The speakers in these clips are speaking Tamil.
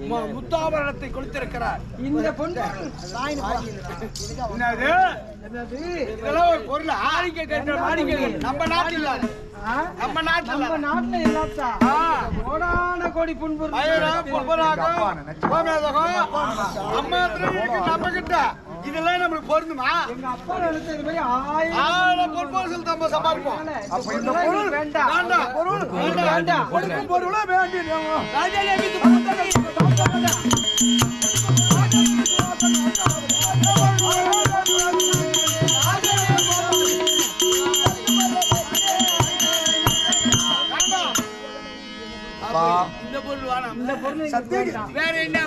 மு- முத்தாபரணத்தை கொடுத்திருக்கிறார். இந்த பொன்பொருள் என்னது? என்னது? இதெல்லாம் ஒரு பொருள். மாணிக்க கட்ட கட்டு. நம்ம நாட்டில்? நம்ம நாட்டில் நம்ம நாட்டுல இல்லாதா. கோடான கோடி இருக்கு? நம்ம கிட்ட. இதெல்லாம் நம்மளுக்கு பொருந்துமா? எங்க அப்பா ஆயிரம் நம்ம சம்பாதிப்போம். அப்ப இந்த பொருள் வேண்டாம். வேண்டாம். பொருள் வேண்டாம். பொருள் வேண்டியது. பொருள் வேணாம் வேற என்ன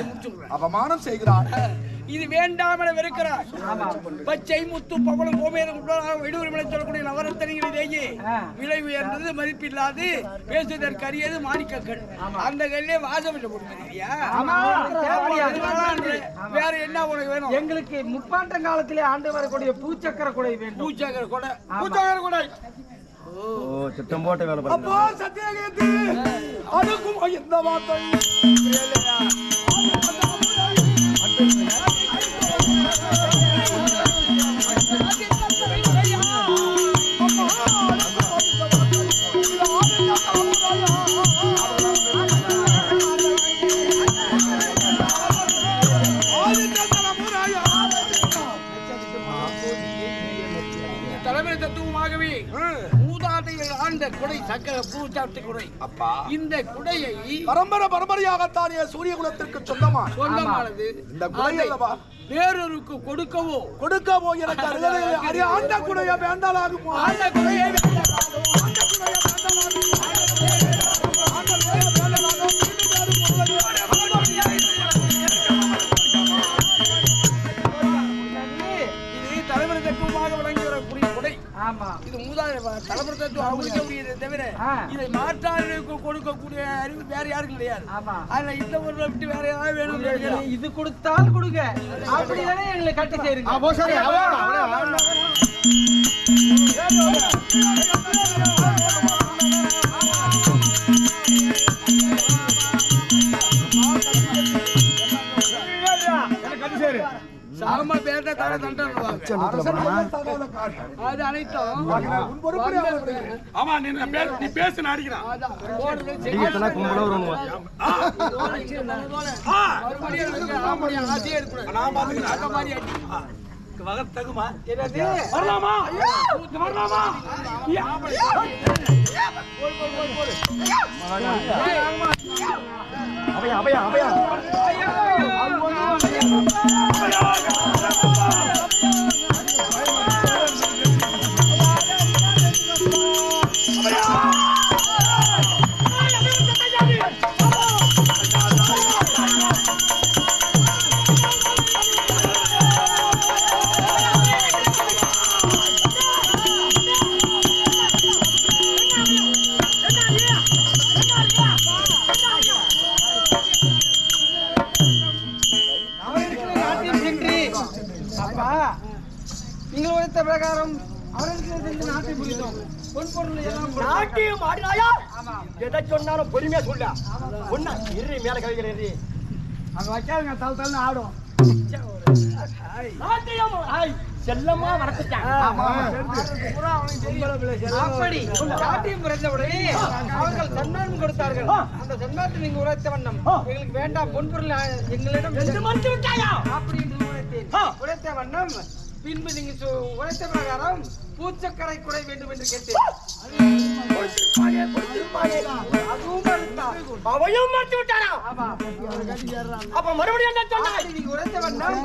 முடிச்சுடுறேன் அவமானம் செய்கிறான். இது வேண்டாம் என வெறுக்கிறார். ஆமா பச்சை முத்து பவளம் கோமேதம் விடுவிலை சொல்லக்கூடிய நவரத்தனைகளிலேயே ஆ. விலை உயர்ந்தது மதிப்பில்லாது பேசுவதற்கு அரியது மாணிக்கக்கல் அந்த கல்லே வாசமில்ல தேவையா? வேற என்ன உனக்கு வேணும்? எங்களுக்கு முப்பாண்ட காலத்திலே ஆண்டு வரக்கூடிய பூச்சக்கர குடை வேண்டும். பூச்சாகர கூட. பூச்சாகர கூட. அப்போ சத்தியகீர்த்தி அதுக்கும் இந்த வார்த்தை தலைமை தத்துவமாகவே மூதாதைகள் ஆண்ட குடை சக்கர பூச்சாட்டு குடை. அப்பா. இந்த குடையை பரம்பரை பரம்பரையாகத்தான் சூரிய குலத்திற்கு சொந்தமா? சொந்தமானது. இந்த குடை? வேறொருக்கு கொடுக்கவோ? கொடுக்க போய் எனக்கு ஆண்ட குடைய வேண்டாலாகுமா ஆண்ட குடையை இது தலைமுறை அவங்களுக்கு முடியதை தவிர. இதை மாற்றாருக்கு கொடுக்கக்கூடிய அறிவு வேற யாருக்கும் கிடையாது. ஆமா. அதுல இந்த ஒரு விட்டு வேற யாராவது வேணும். இது கொடுத்தால் கொடுங்க. அப்படிதானே எங்களை கட்டி சேருங்க. அப்போ சாம பேர்ல தர தண்டனை அது அனைத்தும் ஆமா நீ நீ பேசு நான் அடிக்கிறான். மறுபடியும். வகத்தகுமா வரலாமா? வரலாமா? நாட்டில் பிரகாரம் அவர்களுக்கு நாட்டை புரிந்தோம். நாட்டியம் ஆடினாயா? எதை சொன்னாலும் பொறுமையா சொல்ல. ஒன்னா இரு மேல கவிக்கிற இரு அங்க வைக்காதுங்க தல் தல்னு ஆடும். நாட்டியம் ஆய் செல்லம்மா வளர்த்துட்டான் அப்படி. நாட்டியம் பிறந்த உடனே அவர்கள் சன்மானம் கொடுத்தார்கள். அந்த சன்மானத்தை நீங்க உரைத்த வண்ணம். எங்களுக்கு வேண்டாம் பொன் பொருள் ஆ- எங்களிடம் அப்படி என்று உரைத்தேன் உரைத்த வண்ணம் பின்பு நீங்க உரைத்த பிரகாரம் பூச்சக்கரை குடை வேண்டும் என்று கேட்டேன். அவையும் மறுத்து விட்டானா ஆமா. அப்ப மறுபடியும் நீங்க உரைத்த வண்ணம்